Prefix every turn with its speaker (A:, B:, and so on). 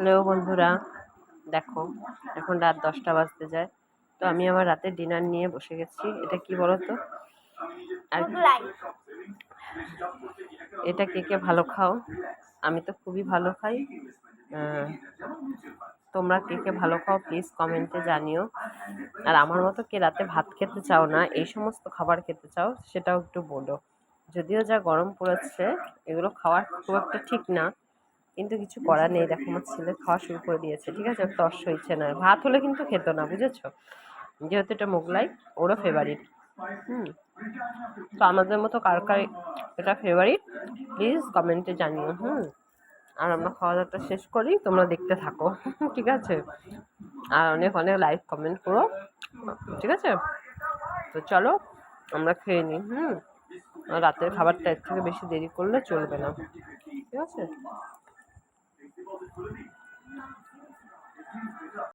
A: Hello বন্ধুরা, দেখো, এখন রাত দশটা বাজতে যায়। তো আমি আমার রাতের ডিনার নিয়ে বসে গেছি। এটা কি বলো তো আর এটা কে কে ভালো খাও? আমি তো খুবই ভালো খাই। তোমরা কে কে ভালো খাও প্লিজ কমেন্টে জানিও। আর আমার মতো কে রাতে ভাত খেতে চাও না, এই সমস্ত খাবার খেতে চাও, সেটাও একটু বলো। যদিও যা গরম পড়েছে, এগুলো খাওয়ার খুব একটা ঠিক না। কিন্তু কিছু করার নেই। দেখো, আমার ছেলে খাওয়া শুরু করে দিয়েছে, ঠিক আছে? তর্স হয়েছে না ভাত হলে কিন্তু খেত না, বুঝেছ? যেহেতু এটা মোগলাই, ওরও ফেভারিট হুম। তো আমাদের মতো কার কার এটা ফেভারিট প্লিজ কমেন্টে জানিও। হুম। আর আমরা খাওয়া দাওয়াটা শেষ করি, তোমরা দেখতে থাকো, ঠিক আছে? আর অনেক অনেক লাইক কমেন্ট করো, ঠিক আছে? তো চলো, আমরা খেয়ে নিই, হুম? রাতের খাবারটা এর থেকে বেশি দেরি করলে চলবে না, ঠিক আছে?